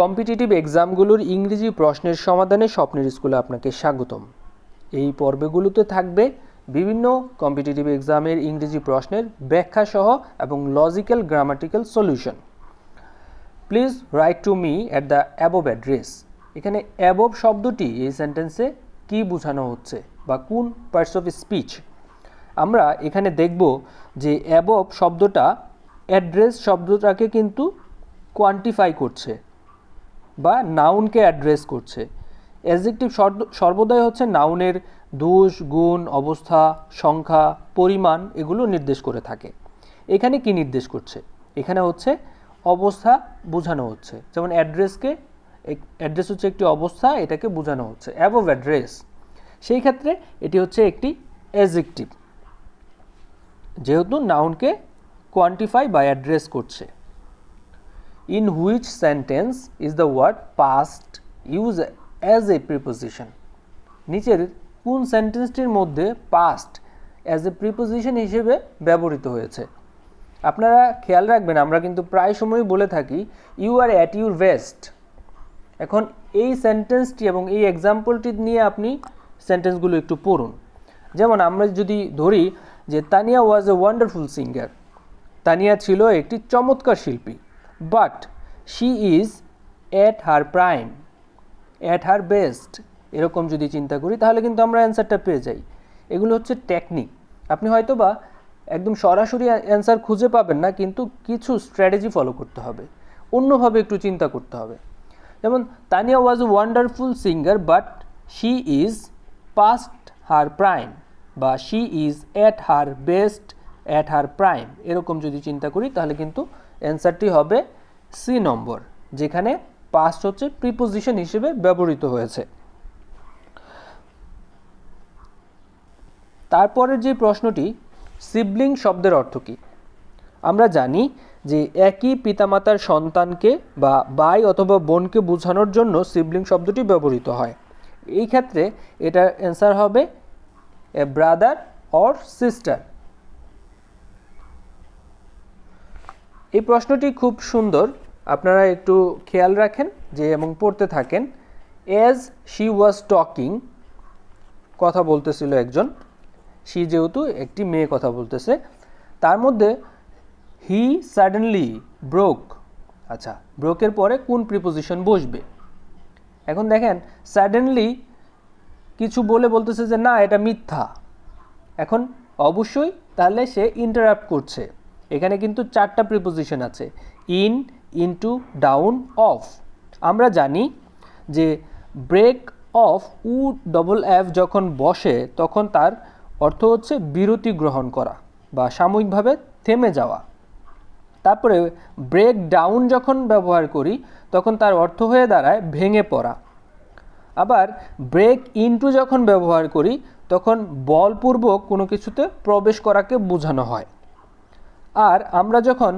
Competitive এক্সামগুলোর ইংরেজি প্রশ্নের সমাধানে স্বপ্নের স্কুলে আপনাকে স্বাগতম। এই পর্বগুলোতে থাকবে বিভিন্ন কম্পিটিটিভ এক্সামের ইংরেজি প্রশ্নের ব্যাখ্যা সহ এবং logical grammatical solution. Please write to me at the above address. এখানে অ্যাবভ শব্দটি এই সেন্টেন্সে কি বোঝানো হচ্ছে বা কোন পার্টস অফ স্পিচ? আমরা এখানে দেখব যে অ্যাবভ শব্দটা অ্যাড্রেস শব্দটাকে কিন্তু কোয়ান্টিফাই করছে। বা নাউনকে অ্যাড্রেস করছে। অ্যাডজেক্টিভ সর্বদাই হচ্ছে নাউনের দোষ, গুণ, অবস্থা, সংখ্যা, পরিমাণ এগুলো নির্দেশ করে থাকে। এখানে কি নির্দেশ করছে? এখানে হচ্ছে অবস্থা বোঝানো হচ্ছে। যেমন অ্যাড্রেসকে অ্যাড্রেস হচ্ছে একটি অবস্থা, এটাকে বোঝানো হচ্ছে। অ্যাবভ অ্যাড্রেস সেই ক্ষেত্রে এটি হচ্ছে একটি অ্যাডজেক্টিভ যেহেতু নাউনকে কোয়ান্টিফাই বা অ্যাড্রেস করছে। In which sentence is the word past used as a preposition? নিচের কোন সেন্টেন্সটির মধ্যে পাস্ট অ্যাজ এ প্রিপোজিশন হিসেবে ব্যবহৃত হয়েছে? আপনারা খেয়াল রাখবেন, আমরা কিন্তু প্রায় সময় বলে থাকি you are at your best এখন এই সেন্টেন্সটি এবং এই এক্সাম্পলটি নিয়ে আপনি সেন্টেন্সগুলো একটু পড়ুন। যেমন আমরা যদি ধরি যে Tania was a wonderful singer Tania ছিল একটি চমৎকার শিল্পী। But she is at her prime at her best এরকম যদি চিন্তা করি, তাহলে কিন্তু আমরা অ্যান্সারটা পেয়ে যাই। এগুলো হচ্ছে টেকনিক আপনি হয়তো বা একদম সরাসরি অ্যান্সার খুঁজে পাবেন না, কিন্তু কিছু স্ট্র্যাটেজি ফলো করতে হবে। অন্যভাবে একটু চিন্তা করতে হবে। যেমন Tania was a wonderful singer but she is past her prime বা she is at her best at her prime এরকম যদি চিন্তা করি, তাহলে কিন্তু অ্যান্সারটি হবে সি নম্বর যেখানে পাস্ট হচ্ছে প্রিপোজিশন হিসেবে ব্যবহৃত হয়েছে। তারপরের যে প্রশ্নটি সিবলিং শব্দের অর্থ কী? আমরা জানি যে একই পিতামাতার সন্তানকে বা ভাই অথবা বোনকে বোঝানোর জন্য সিবলিং শব্দটি ব্যবহৃত হয়। এই ক্ষেত্রে এটার অ্যান্সার হবে এ ব্রাদার অর সিস্টার এই প্রশ্নটি খুব সুন্দর। আপনারা একটু খেয়াল রাখেন যে এবং পড়তে থাকেন। অ্যাজ শি ওয়াজ টকিং কথা বলতেছিল একজন। শি যেহেতু একটি মেয়ে কথা বলতেছে। তার মধ্যে হি সাডেনলি ব্রোক আচ্ছা ব্রোকের পরে কোন প্রিপোজিশন বসবে? এখন দেখেন সাডেনলি কিছু বলে বলতেছে যে না, এটা মিথ্যা। এখন অবশ্যই তাহলে সে ইন্টারাপ্ট করছে। এখানে কিন্তু চারটা প্রিপোজিশন আছে ইন ইনটু ডাউন অফ আমরা জানি যে break off O double F যখন বসে, তখন তার অর্থ হচ্ছে বিরতি গ্রহণ করা বা সাময়িকভাবে থেমে যাওয়া। তারপরে ব্রেক ডাউন যখন ব্যবহার করি, তখন তার অর্থ হয়ে দাঁড়ায় ভেঙে পড়া। আবার ব্রেক ইনটু যখন ব্যবহার করি, তখন বলপূর্বক কোনো কিছুতে প্রবেশ করাকে বোঝানো হয়। আর আমরা যখন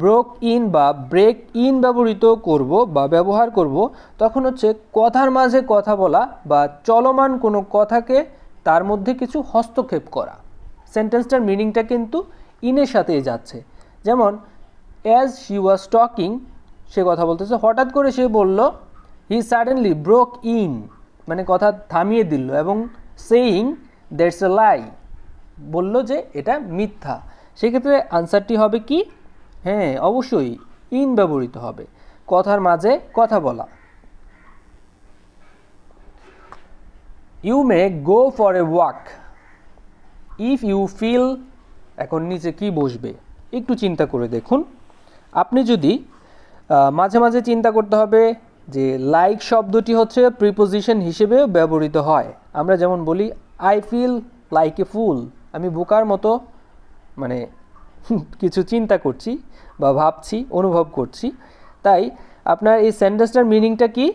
ব্রোক ইন বা ব্রেক ইন ব্যবহৃত করব বা ব্যবহার করব, তখন হচ্ছে কথার মাঝে কথা বলা বা চলমান কোনো কথাকে তার মধ্যে কিছু হস্তক্ষেপ করা। সেন্টেন্সটার মিনিংটা কিন্তু ইনের সাথেই যাচ্ছে। যেমন অ্যাজ শি ওয়াজ টকিং সে কথা বলতেছে, হঠাৎ করে সে বলল হি সাডেনলি ব্রোক ইন মানে কথা থামিয়ে দিল এবং সেইং দ্যাটস এ লাই বলল যে এটা মিথ্যা। সেক্ষেত্রে আনসারটি হবে কি? হ্যাঁ অবশ্যই ইন ব্যবহৃত হবে। কথার মাঝে কথা বলা। You may go for a walk if you feel এখন নিচে কি বসবে? একটু চিন্তা করে দেখুন। আপনি যদি মাঝে মাঝে চিন্তা করতে হবে যে লাইক শব্দটি হচ্ছে প্রিপোজিশন হিসেবে ব্যবহৃত হয়। আমরা যেমন বলি I feel like a fool আমি বোকার মতো মানে কিছু চিন্তা করছি বা ভাবছি, অনুভব করছি। তাই আপনার এই সেন্টেন্সটার মিনিংটা কি?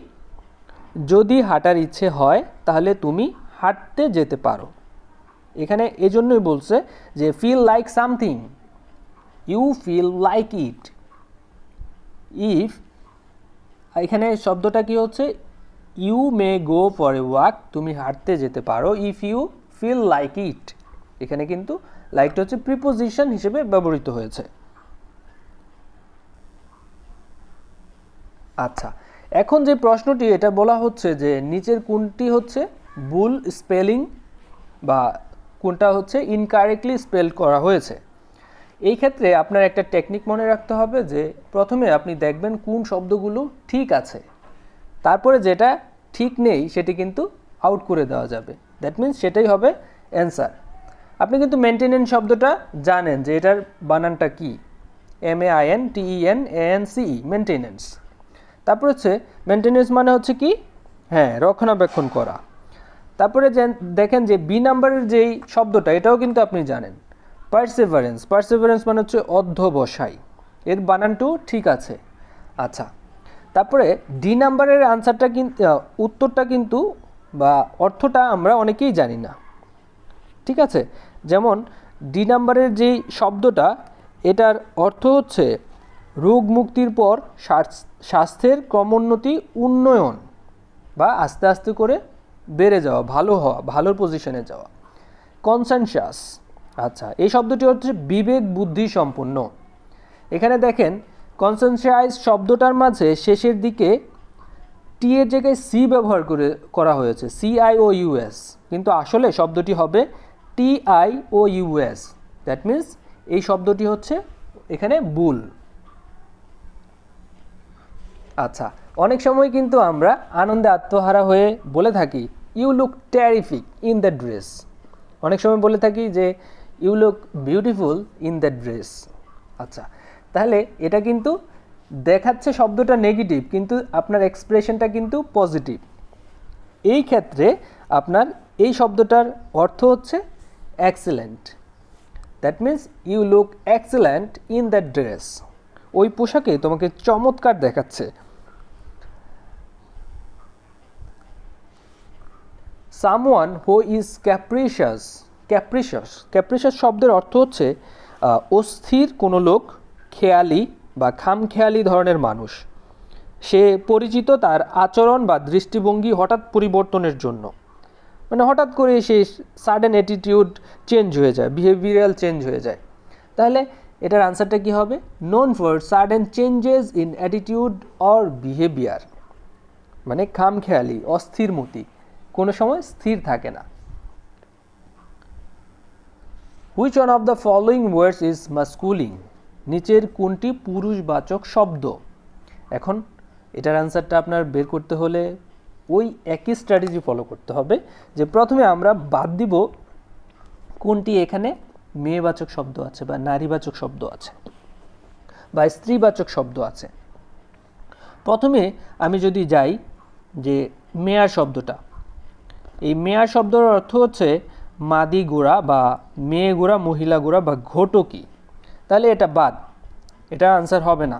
যদি হাঁটার ইচ্ছে হয়, তাহলে তুমি হাঁটতে যেতে পারো। এখানে এজন্যই বলছে যে feel like something you feel like it if এখানে শব্দটা কি হচ্ছে? You may go for a walk তুমি হাঁটতে যেতে পারো। If you feel like it এখানে কিন্তু লাইকটা হচ্ছে প্রিপোজিশন হিসেবে ব্যবহৃত হয়েছে। আচ্ছা এখন যে প্রশ্নটি, এটা বলা হচ্ছে যে নিচের কোনটি হচ্ছে ভুল স্পেলিং বা কোনটা হচ্ছে ইনকারেক্টলি স্পেল করা হয়েছে। এই ক্ষেত্রে আপনার একটা টেকনিক মনে রাখতে হবে যে প্রথমে আপনি দেখবেন কোন শব্দগুলো ঠিক আছে। তারপরে যেটা ঠিক নেই, সেটি কিন্তু আউট করে দেওয়া যাবে। দ্যাট মিন্স সেটাই হবে অ্যান্সার আপনি কিন্তু মেনটেনেন্স শব্দটা জানেন যে এটার বানানটা কি? M A I N T E N A N C E maintenance তারপর হচ্ছে মেনটেনেন্স মানে হচ্ছে কি? হ্যাঁ রক্ষণাবেক্ষণ করা। তারপরে দেখেন যে বি নাম্বারের যেই শব্দটা, এটাও কিন্তু আপনি জানেন। পার্সেভারেন্স পার্সেভারেন্স মানে হচ্ছে অধ্যবসায়। এর বানানটু ঠিক আছে। আচ্ছা তারপরে ডি নাম্বারের আনসারটা কিন্তু উত্তরটা কিন্তু বা অর্থটা আমরা অনেকেই জানি না। ঠিক আছে? যেমন ডি নাম্বারের যেই শব্দটা, এটার অর্থ হচ্ছে রোগ মুক্তির পর স্বাস্থ্যের ক্রমোন্নতি উন্নয়ন বা আস্তে আস্তে করে বেড়ে যাওয়া, ভালো হওয়া ভালোর পজিশনে যাওয়া। কনসেনশাস আচ্ছা এই শব্দটি হচ্ছে বিবেক বুদ্ধি সম্পন্ন। এখানে দেখেন কনসেনশাইজ শব্দটার মাঝে শেষের দিকে টি এর জায়গায় সি ব্যবহার করে, করা হয়েছে সি আই ও ইউএস কিন্তু আসলে শব্দটি হবে T I O U S that means এই শব্দটি হচ্ছে এখানে বুল আচ্ছা অনেক সময় কিন্তু আমরা আনন্দে আত্মহারা হয়ে বলে থাকি you look terrific in the dress অনেক সময় বলে থাকি যে you look beautiful in the dress আচ্ছা তাহলে এটা কিন্তু দেখাচ্ছে শব্দটা নেগেটিভ কিন্তু আপনার এক্সপ্রেশনটা কিন্তু পজিটিভ এই ক্ষেত্রে আপনার এই শব্দটার অর্থ হচ্ছে excellent that means you look excellent in that dress ওই পোশাকে তোমাকে চমৎকার দেখাচ্ছে। Someone who is capricious capricious capricious শব্দের অর্থ হচ্ছে অস্থির কোনো লোক, খেয়ালি বা খামখেয়ালি ধরনের মানুষ। সে পরিচিত তার আচরণ বা দৃষ্টিভঙ্গি হঠাৎ পরিবর্তনের জন্য। মানে হঠাৎ করে সে সাডেন অ্যাটিটিউড চেঞ্জ হয়ে যায় বিহেভিয়ারাল চেঞ্জ হয়ে যায়। তাহলে এটার আনসারটা কি হবে? Known for sudden changes in attitude or behaviour মানে খামখেয়ালি, অস্থির মতি। কোনো সময় স্থির থাকে না। Which one of the following words is masculine নিচের কোনটি পুরুষবাচক শব্দ? এখন এটার অ্যান্সারটা আপনার বের করতে হলে ওই একই স্ট্র্যাটেজি ফলো করতে হবে যে প্রথমে আমরা বাদ দিব কোনটি এখানে মেয়েবাচক শব্দ আছে বা নারীবাচক শব্দ আছে বা স্ত্রীবাচক শব্দ আছে। প্রথমে আমি যদি যাই যে মেয়ার শব্দটা, এই মেয়ার শব্দের অর্থ হচ্ছে মাদি গোড়া বা মেয়ে গোড়া, মহিলা গোড়া বা ঘটকি। তাহলে এটা বাদ, এটা আনসার হবে না।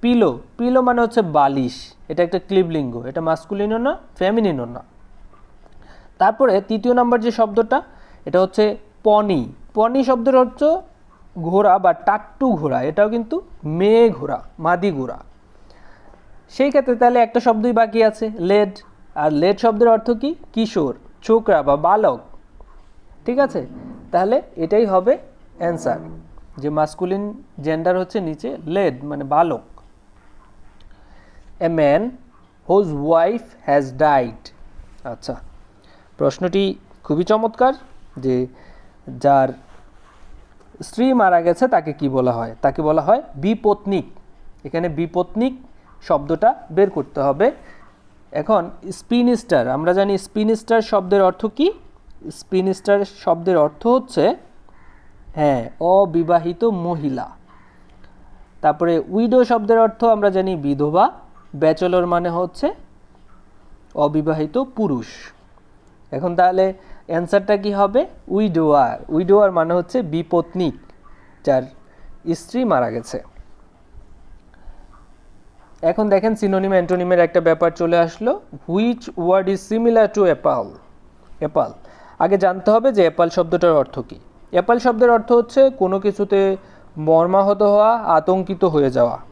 পিলো পিলো মানে হচ্ছে বালিশ। এটা একটা ক্লিবলিঙ্গ। এটা মাস্কুলিনও না ফেমিনিনও না। তারপরে তৃতীয় নাম্বার যে শব্দটা, এটা হচ্ছে পনি। পনি শব্দের অর্থ ঘোড়া বা টাট্টু ঘোড়া। এটাও কিন্তু মেয়ে ঘোড়া, মাদি ঘোড়া। সেই ক্ষেত্রে তাহলে একটা শব্দই বাকি আছে লেড আর লেড শব্দের অর্থ কি? কিশোর, ছোকরা বা বালক। ঠিক আছে? তাহলে এটাই হবে অ্যান্সার যে মাস্কুলিন জেন্ডার হচ্ছে নিচে লেড মানে বালক। A man whose wife has died আচ্ছা প্রশ্নটি খুবই চমৎকার যে যার স্ত্রী মারা গেছে তাকে কি বলা হয়? তাকে বলা হয় বিপত্নিক। এখানে বিপত্নিক শব্দটা বের করতে হবে। এখন স্পিনিস্টার, আমরা জানি স্পিনিস্টার শব্দের অর্থ কি? স্পিনিস্টার শব্দের অর্থ হচ্ছে হ্যাঁ অবিবাহিত মহিলা। তারপরে উইডো শব্দের অর্থ আমরা জানি বিধবা। ব্যাচলর মানে হচ্ছে অবিবাহিত পুরুষ। এখন তাহলে অ্যান্সারটা কি হবে? উইডোয়ার। উইডোয়ার মানে হচ্ছে বিপত্নিক যার স্ত্রী মারা গেছে। এখন দেখেন সিনোনিম অ্যান্টোনিমের একটা ব্যাপার চলে আসলো which word is similar to appal appal আগে জানতে হবে যে অ্যাপাল শব্দটার অর্থ কী। অ্যাপাল শব্দের অর্থ হচ্ছে কোনো কিছুতে মর্মাহত হওয়া, আতঙ্কিত হয়ে যাওয়া।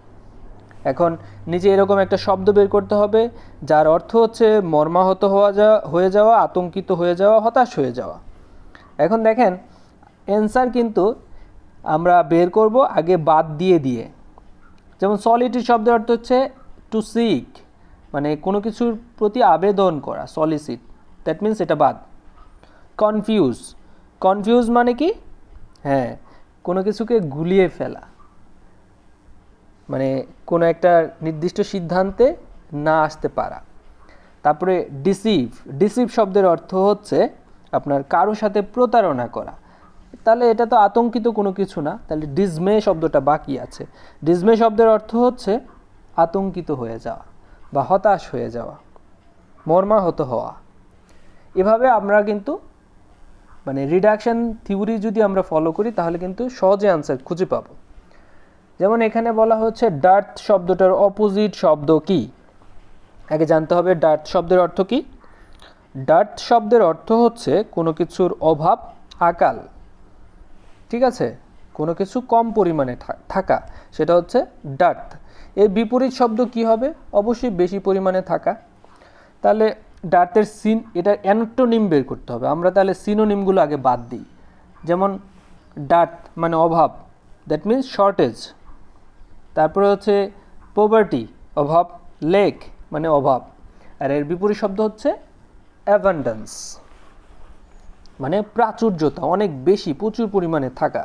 এখন নিচে এরকম একটা শব্দ বের করতে হবে, যার অর্থ হচ্ছে মর্মাহত হওয়া যা, হয়ে যাওয়া, আতঙ্কিত হয়ে যাওয়া, হতাশ হয়ে যাওয়া। এখন দেখেন অ্যান্সার কিন্তু আমরা বের করব আগে বাদ দিয়ে দিয়ে। যেমন সলিটির শব্দের অর্থ হচ্ছে টু সিক মানে কোনো কিছুর প্রতি আবেদন করা সলিসিট দ্যাট মিন্স এটা বাদ। কনফিউজ কনফিউজ মানে কি? হ্যাঁ কোনো কিছুকে গুলিয়ে ফেলা। মানে কোনো একটা নির্দিষ্ট সিদ্ধান্তে না আসতে পারা। তারপরে ডিসিভ ডিসিভ শব্দের অর্থ হচ্ছে আপনার কারও সাথে প্রতারণা করা। তাহলে এটা তো আতঙ্কিত কোনো কিছু না, তাহলে ডিজমে শব্দটা বাকি আছে। ডিজমে শব্দের অর্থ হচ্ছে আতঙ্কিত হয়ে যাওয়া বা হতাশ হয়ে যাওয়া, মর্মাহত হওয়া। এভাবে আমরা কিন্তু মানে রিডাকশন থিওরি যদি আমরা ফলো করি, তাহলে কিন্তু সহজে আনসার খুঁজে পাবো। যেমন এখানে বলা হচ্ছে ডার্থ শব্দটার অপোজিট শব্দ কি? আগে জানতে হবে ডার্থ শব্দের অর্থ কি? ডার্থ শব্দের অর্থ হচ্ছে কোনো কিছুর অভাব, আকাল। ঠিক আছে? কোনো কিছু কম পরিমাণে থাকা। সেটা হচ্ছে ডার্থ। এর বিপরীত শব্দ কি হবে? অবশ্যই বেশি পরিমাণে থাকা। তাহলে ডার্থের সিন, এটার অ্যান্টোনিম বের করতে হবে। আমরা তাহলে সিনোনিমগুলো আগে বাদ দিই। যেমন ডার্থ মানে অভাব। That means shortage. তারপরে হচ্ছে পোভার্টি অভাব লেক মানে অভাব। আর এর বিপরীত শব্দ হচ্ছে অ্যাভান্ডেন্স মানে প্রাচুর্যতা, অনেক বেশি, প্রচুর পরিমাণে থাকা।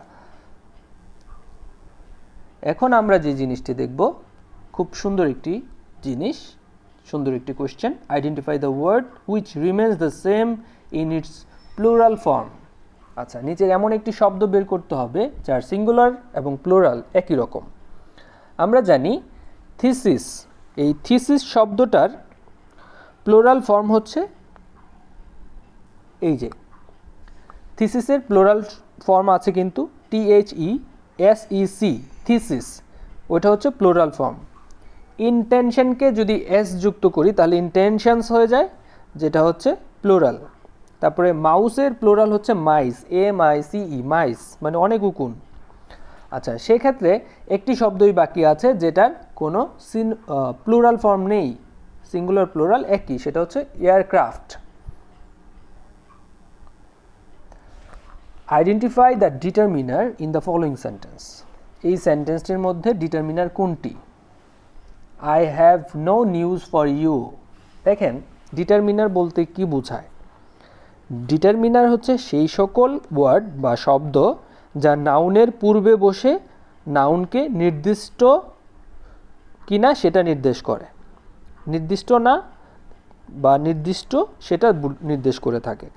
এখন আমরা যে জিনিসটি দেখব, খুব সুন্দর একটি জিনিস, সুন্দর একটি question identify the word which remains the same in its plural form আচ্ছা নিচের এমন একটি শব্দ বের করতে হবে, যার সিঙ্গুলার এবং প্লুরাল একই রকম। আমরা জানি থিসিস। এই থিসিস শব্দটার প্লোরাল ফর্ম হচ্ছে এই যে। থিসিসের প্লোরাল ফর্ম আছে কিন্তু T H E S I S, thesis. ওটা হচ্ছে প্লোরাল ফর্ম। ইনটেনশনকে যদি এস যুক্ত করি, তাহলে ইনটেনশনস হয়ে যায়, যেটা হচ্ছে প্লোরাল। তারপরে মাউসের প্লোরাল হচ্ছে মাইস, এম আই সিই মাইস মানে অনেক উকুন। আচ্ছা সেক্ষেত্রে একটি শব্দই বাকি আছে যেটার কোনো সিন প্লুরাল ফর্ম নেই। সিঙ্গুলার প্লুরাল একই। সেটা হচ্ছে aircraft identify the determiner in the following sentence এই সেন্টেন্সটির মধ্যে ডিটারমিনার কোনটি? I have no news for you দেখেন ডিটারমিনার বলতে কি বোঝায়? ডিটারমিনার হচ্ছে সেই সকল ওয়ার্ড বা শব্দ যা নাউনের পূর্বে বসে নাউনকে নির্দিষ্ট কিনা সেটা নির্দেশ করে। নির্দিষ্ট না বা নির্দিষ্ট সেটা নির্দেশ করে থাকে।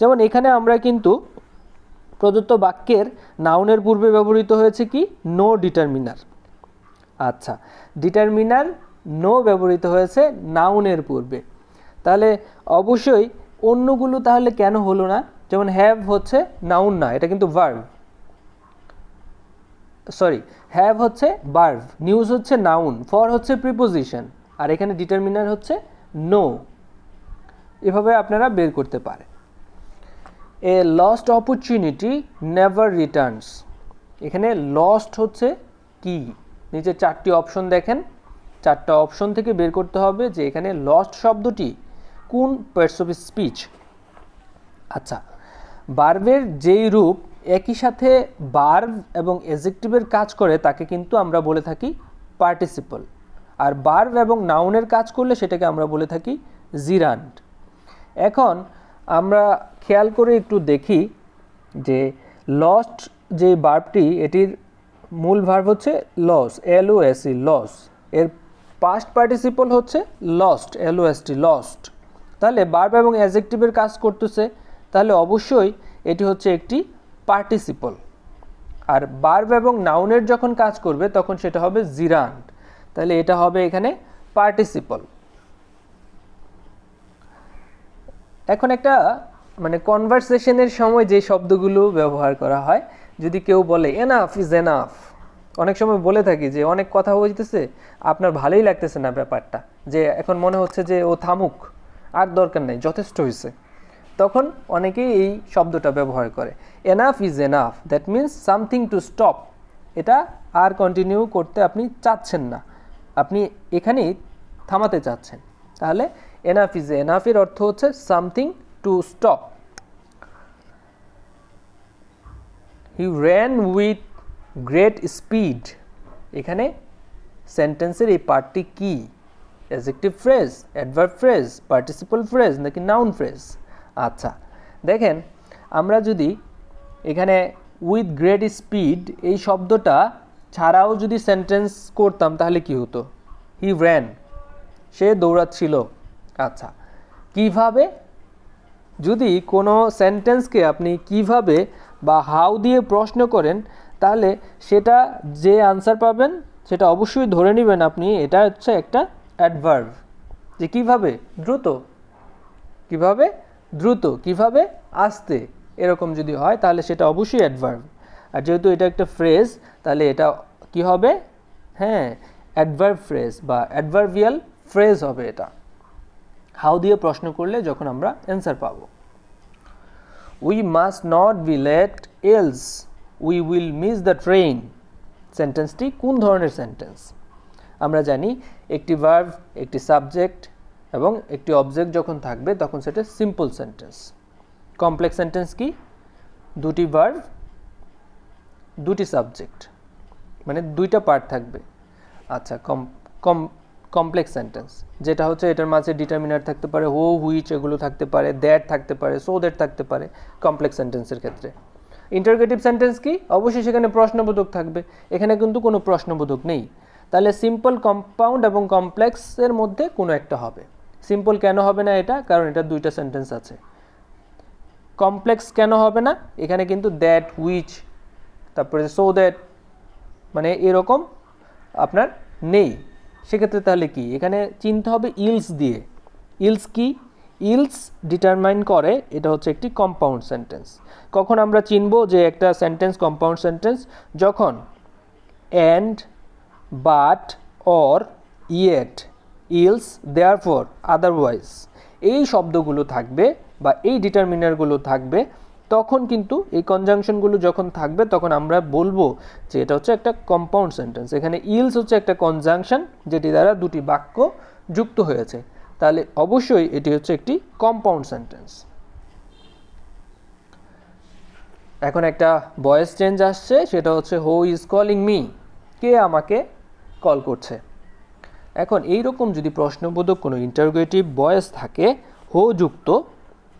যেমন এখানে আমরা কিন্তু প্রদত্ত বাক্যের নাউনের পূর্বে ব্যবহৃত হয়েছে কি? নো ডিটারমিনার আচ্ছা ডিটারমিনার নো ব্যবহৃত হয়েছে নাউনের পূর্বে। তাহলে অবশ্যই অন্যগুলো তাহলে কেন হলো না? যেমন হ্যাভ হচ্ছে নাউন না, এটা কিন্তু ভার্ভ সরি হ্যাভ হচ্ছে বার্ভ নিউজ হচ্ছে নাউন ফর হচ্ছে প্রিপোজিশন আর এখানে ডিটারমিনার হচ্ছে নো এভাবে আপনারা বের করতে পারেন। A lost opportunity never returns এখানে লস্ট হচ্ছে কি, নিচে চারটি অপশন দেখেন, চারটা অপশন থেকে বের করতে হবে যে এখানে লস্ট শব্দটি কোন পার্টস অফ স্পিচ আচ্ছা বার্বের যেই রূপ একই সাথে বার্ব এবং এজেক্টিভের কাজ করে, তাকে কিন্তু আমরা বলে থাকি পার্টিসিপল আর বার্ব এবং নাউনের কাজ করলে সেটাকে আমরা বলে থাকি জিরান্ড এখন আমরা খেয়াল করে একটু দেখি যে লস্ট যে বার্বটি এটির মূল ভার্ব হচ্ছে লস এল ও লস এর পাস্ট পার্টিসিপল হচ্ছে লস্ট এল লস্ট তাহলে বার্ব এবং অ্যাজেক্টিভের কাজ করতেছে, তাহলে অবশ্যই এটি হচ্ছে একটি পার্টিসিপল আর বার্ব এবং নাউনের যখন কাজ করবে, তখন সেটা হবে জিরান্ড তাহলে এটা হবে এখানে পার্টিসিপল এখন একটা মানে কনভারসেশনের সময় যে শব্দগুলো ব্যবহার করা হয়, যদি কেউ বলে এনাফ ইজ এনাফ অনেক সময় বলে থাকি যে, অনেক কথা বলতেছে আপনার ভালোই লাগতেছে না ব্যাপারটা। যে এখন মনে হচ্ছে যে ও থামুক, আর দরকার নেই, যথেষ্ট হয়েছে তখন অনেকেই এই শব্দটা ব্যবহার করে। Enough is enough that means something to stop এটা আর কন্টিনিউ করতে আপনি চাচ্ছেন না। আপনি এখানেই থামাতে চাচ্ছেন। তাহলে এনাফ ইজ এনাফের অর্থ হচ্ছে something to stop he ran with great speed এখানে সেন্টেন্সের এই পার্টটি কি? Adjective phrase adverb phrase participle phrase নাকি নাউন ফ্রেজ আচ্ছা দেখেন আমরা যদি এখানে উইথ গ্রেট স্পিড এই শব্দটা ছাড়াও যদি সেন্টেন্স করতাম তাহলে কি হতো? হি র্যান সে দৌড়াচ্ছিল। আচ্ছা কীভাবে? যদি কোনো সেন্টেন্সকে আপনি কীভাবে বা হাউ দিয়ে প্রশ্ন করেন, তাহলে সেটা যে আনসার পাবেন, সেটা অবশ্যই ধরে নেবেন আপনি, এটা হচ্ছে একটা অ্যাডভার্ভ যে কীভাবে? দ্রুত। কীভাবে? দ্রুত কীভাবে আসতে এরকম যদি হয়, তাহলে সেটা অবশ্যই অ্যাডভার্ভ আর যেহেতু এটা একটা ফ্রেজ তাহলে এটা কি হবে? হ্যাঁ অ্যাডভার্ভ ফ্রেজ বা অ্যাডভার্ভিয়াল ফ্রেজ হবে এটা। হাউ দিয়ে প্রশ্ন করলে যখন আমরা অ্যান্সার পাব। We must not be late else we will miss the train সেন্টেন্সটি কোন ধরনের সেন্টেন্স আমরা জানি একটি ভার্ভ একটি সাবজেক্ট এবং একটি অবজেক্ট যখন থাকবে, তখন সেটা সিম্পল সেন্টেন্স কমপ্লেক্স সেন্টেন্স কি? দুটি ভার্ভ দুটি সাবজেক্ট মানে দুইটা পার্ট থাকবে। আচ্ছা কম কম কমপ্লেক্স সেন্টেন্স যেটা হচ্ছে এটার মাঝে ডিটারমিনার থাকতে পারে হো হুইচ এগুলো থাকতে পারে দ্যাট থাকতে পারে সো দ্যাট থাকতে পারে কমপ্লেক্স সেন্টেন্সের ক্ষেত্রে। ইন্টারগেটিভ সেন্টেন্স কি? অবশ্যই সেখানে প্রশ্নবোধক থাকবে। এখানে কিন্তু কোনো প্রশ্নবোধক নেই। তাহলে সিম্পল কম্পাউন্ড এবং কমপ্লেক্সের মধ্যে কোনো একটা হবে। সিম্পল কেন হবে না এটা? কারণ এটা দুইটা সেন্টেন্স আছে। কমপ্লেক্স কেন হবে না? এখানে কিন্তু দ্যাট হুইচ তারপরে সো দ্যাট মানে এরকম আপনার নেই। সেক্ষেত্রে তাহলে কি? এখানে চিনতে হবে ইলস দিয়ে। ইলস কি? ইলস ডিটারমাইন করে এটা হচ্ছে একটি কম্পাউন্ড সেন্টেন্স কখন আমরা চিনব যে একটা সেন্টেন্স কম্পাউন্ড সেন্টেন্স যখন and but or yet else therefore otherwise এই শব্দগুলো থাকবে বা এই ডিটারমিনারগুলো থাকবে, তখন কিন্তু এই কনজাংশনগুলো যখন থাকবে, তখন আমরা বলব যে এটা হচ্ছে একটা কম্পাউন্ড সেন্টেন্স। এখানে ইলস হচ্ছে একটা কনজাংশন যেটি দ্বারা দুটি বাক্য যুক্ত হয়েছে। তাহলে অবশ্যই এটি হচ্ছে একটি কম্পাউন্ড সেন্টেন্স। এখন একটা ভয়েস চেঞ্জ আসছে, সেটা হচ্ছে হো ইজ কলিং মি কে আমাকে কল করছে। এখন এই রকম যদি প্রশ্নবোধক কোনো ইন্টারোগেটিভ ভয়েস থাকে হো যুক্ত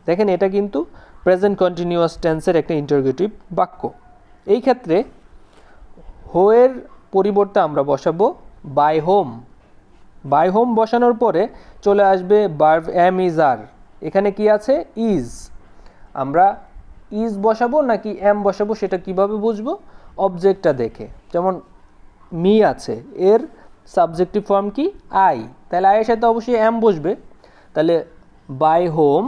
দেখেন এটা কিন্তু প্রেজেন্ট কন্টিনিউয়াস টেন্সের একটা ইন্টারোগেটিভ বাক্য। এই ক্ষেত্রে, হোয়ের পরিবর্তে আমরা বসাবো বাই হোম বাই হোম বসানোর পরে চলে আসবে বার্ভ এম ইজ আর এখানে কি আছে? ইজ আমরা ইজ বসাবো নাকি এম বসাবো সেটা কীভাবে বুঝব? অবজেক্টটা দেখে। যেমন মি আছে, এর সাবজেক্টিভ ফর্ম কি? আই তাহলে আয়ের সাথে অবশ্যই এম বসবে। তাহলে বাই হোম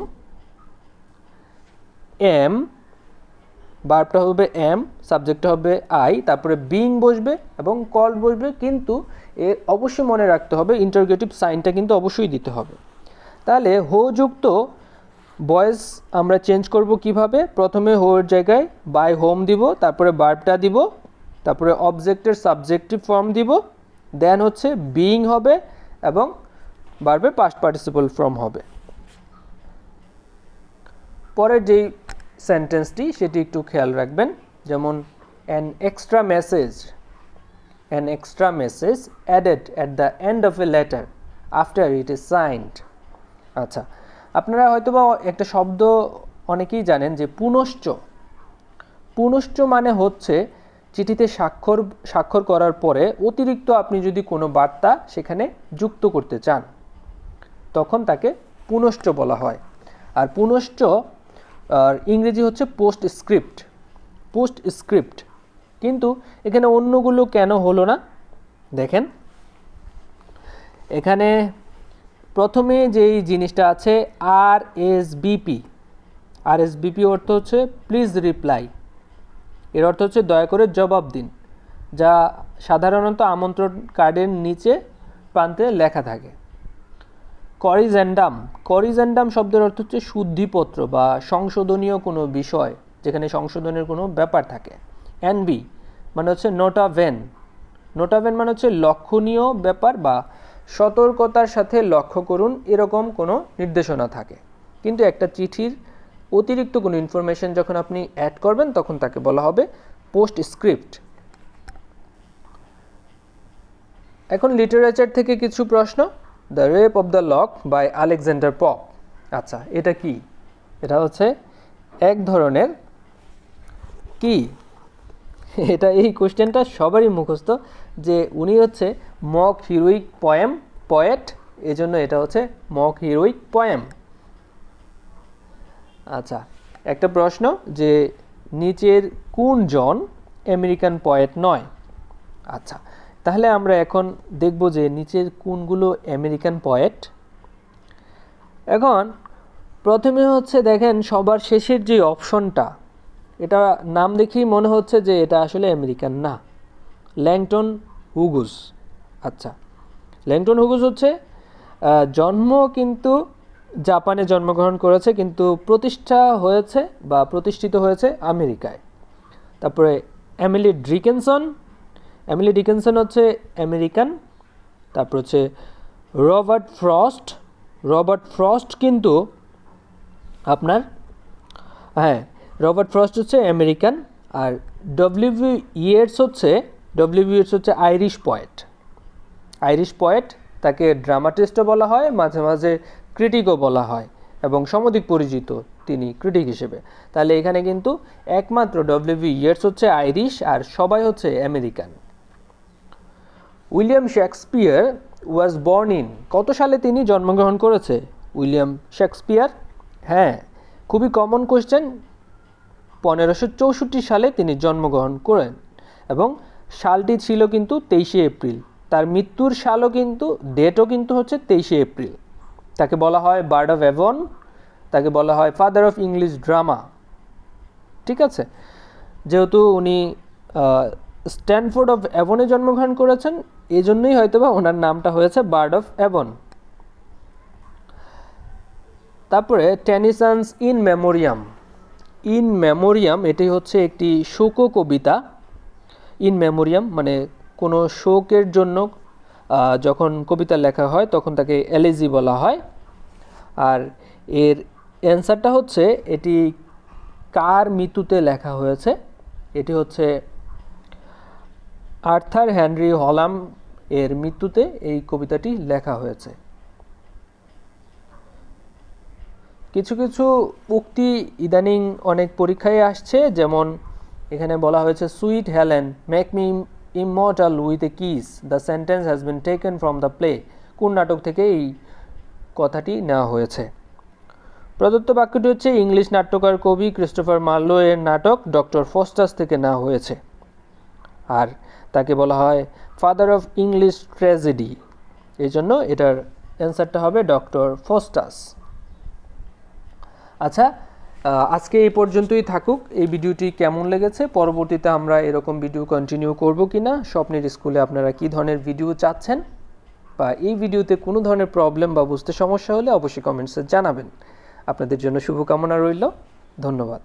এম বার্বটা হবে এম সাবজেক্টটা হবে আই তারপরে বিং বসবে এবং কল বসবে। কিন্তু এ অবশ্যই মনে রাখতে হবে ইন্টারগেটিভ সাইনটা কিন্তু অবশ্যই দিতে হবে। তাহলে হো যুক্ত বয়েস আমরা চেঞ্জ করব কীভাবে? প্রথমে হোর জায়গায় বাই হোম দিব, তারপরে বার্বটা দিব, তারপরে অবজেক্টের সাবজেক্টিভ ফর্ম দিব দেন হচ্ছে বিইং হবে এবং বার্বের পাস্ট পার্টিসিপাল ফর্ম হবে। পরের যেই সেন্টেন্সটি সেটি একটু খেয়াল রাখবেন। যেমন an extra message an extra message added at the end of a letter after it is signed আচ্ছা আপনারা হয়তোবা একটা শব্দ অনেকেই জানেন যে পুনশ্চ। পুনশ্চ মানে হচ্ছে চিঠিতে স্বাক্ষর স্বাক্ষর করার পরে অতিরিক্ত আপনি যদি কোনো বার্তা সেখানে যুক্ত করতে চান, তখন তাকে পুনশ্চ বলা হয়। আর পুনশ্চ, আর ইংরেজি হচ্ছে পোস্ট স্ক্রিপ্ট পোস্ট স্ক্রিপ্ট কিন্তু এখানে অন্যগুলো কেন হলো না? দেখেন, এখানে প্রথমে যেই জিনিসটা আছে, R S V P R S V P অর্থ হচ্ছে, প্লিজ রিপ্লাই। এর অর্থ হচ্ছে দয়া করে জবাব দিন, যা সাধারণত আমন্ত্রণ কার্ডের নিচে প্রান্তে লেখা থাকে। করিজেন্ডাম করিজেন্ডাম শব্দের অর্থ হচ্ছে শুদ্ধিপত্র বা সংশোধনীয় কোনো বিষয়, যেখানে সংশোধনের কোনো ব্যাপার থাকে। এনবি মানে হচ্ছে নোটাভেন নোটাভেন মানে হচ্ছে লক্ষণীয় ব্যাপার বা সতর্কতার সাথে লক্ষ্য করুন, এরকম কোনো নির্দেশনা থাকে। কিন্তু একটা চিঠির অতিরিক্ত কোনো ইনফরমেশন যখন আপনি অ্যাড করবেন, তখন তাকে বলা হবে পোস্ট স্ক্রিপ্ট এখন লিটারেচার থেকে কিছু প্রশ্ন। The rape of the lock by Alexander Pope আচ্ছা এটা কি? এটা হচ্ছে এক ধরনের কি? এটা এই কোশ্চেনটা সবারই মুখস্থ যে উনি হচ্ছে মক হিরোইক পয়েম পয়েট এজন্য এটা হচ্ছে মক হিরোইক পয়েম আচ্ছা একটা প্রশ্ন যে নিচের কোন জন আমেরিকান পয়েট নয়? আচ্ছা তাহলে আমরা এখন দেখব যে নিচের কোনগুলো আমেরিকান পয়েট এখন প্রথমে হচ্ছে দেখেন সবার শেষের যে অপশনটা, এটা নাম দেখেই মনে হচ্ছে যে এটা আসলে আমেরিকান না। ল্যাংটন হুগুস আচ্ছা। ল্যাংটন হুগুস হচ্ছে জন্ম কিন্তু জাপানে জন্মগ্রহণ করেছে, কিন্তু প্রতিষ্ঠা হয়েছে বা প্রতিষ্ঠিত হয়েছে আমেরিকায়। তারপরে অ্যামিলি ডিকেনসন অ্যামিলি ডিকেনসন হচ্ছে আমেরিকান, তারপর হচ্ছে রবার্ট ফ্রস্ট। রবার্ট ফ্রস্ট কিন্তু আপনার হ্যাঁ রবার্ট ফ্রস্ট হচ্ছে আমেরিকান আর ডব্লিউবি ইয়েটস হচ্ছে ডব্লিউবি ইয়েটস হচ্ছে আইরিশ পয়েট। আইরিশ পয়েট তাকে ড্রামাটিস্টও বলা হয়, মাঝে মাঝে ক্রিটিকও বলা হয় এবং সমধিক পরিচিত তিনি ক্রিটিক হিসেবে। তাহলে এখানে কিন্তু একমাত্র ডব্লিউবি ইয়েটস হচ্ছে আইরিশ আর সবাই হচ্ছে American William Shakespeare was born in কত সালে তিনি জন্মগ্রহণ করেছে? William Shakespeare? হ্যাঁ খুবই কমন কোশ্চেন পনেরোশো চৌষট্টি সালে তিনি জন্মগ্রহণ করেন এবং সালটি ছিল কিন্তু তেইশে এপ্রিল। তার মৃত্যুর সালও কিন্তু ডেটও কিন্তু হচ্ছে তেইশে এপ্রিল। তাকে বলা হয় বার্ড অফ অ্যাভন তাকে বলা হয় ফাদার অফ ইংলিশ ড্রামা। ঠিক আছে? যেহেতু উনি স্ট্যানফোর্ড অফ অ্যাভনে জন্মগ্রহণ করেছেন এই জন্যই হয়তোবা ওনার নামটা হয়েছে বার্ড অফ অ্যাভন তারপরে টেনিসানস ইন মেমোরিয়াম। ইন মেমোরিয়াম এটি হচ্ছে একটি শোক কবিতা। ইন মেমোরিয়াম মানে কোনো শোকের জন্য যখন কবিতা লেখা হয়, তখন তাকে এলিজি বলা হয়। আর এর অ্যান্সারটা হচ্ছে, এটি কার মৃত্যুতে লেখা হয়েছে? এটি হচ্ছে আর্থার হেনরি হলাম এর মৃত্যুতে এই কবিতাটি লেখা হয়েছে। কিছু কিছু উক্তি ইদানিং অনেক পরীক্ষায় আসছে, যেমন এখানে বলা হয়েছে, sweet Helen, make me immortal with a kiss the sentence has been taken from the play কোন নাটক থেকে এই কথাটি নেওয়া হয়েছে? প্রদত্ত বাক্যটি হচ্ছে ইংলিশ নাট্যকার কবি ক্রিস্টোফার মার্লো এর নাটক ডক্টর ফোস্টাস থেকে নেওয়া হয়েছে। আর তাকে বলা হয় ফাদার অফ ইংলিশ ট্র্যাজেডি। এই জন্য এটার অ্যান্সারটা হবে ডক্টর ফোস্টাস। আচ্ছা আজকে এই পর্যন্তই থাকুক। এই ভিডিওটি কেমন লেগেছে? পরবর্তীতে আমরা এরকম ভিডিও কন্টিনিউ করব কি না স্বপ্নের স্কুলে আপনারা কী ধরনের ভিডিও চাচ্ছেন বা এই ভিডিওতে কোনো ধরনের প্রবলেম বা বুঝতে সমস্যা হলে অবশ্যই কমেন্টসে জানাবেন। আপনাদের জন্য শুভকামনা রইল। ধন্যবাদ।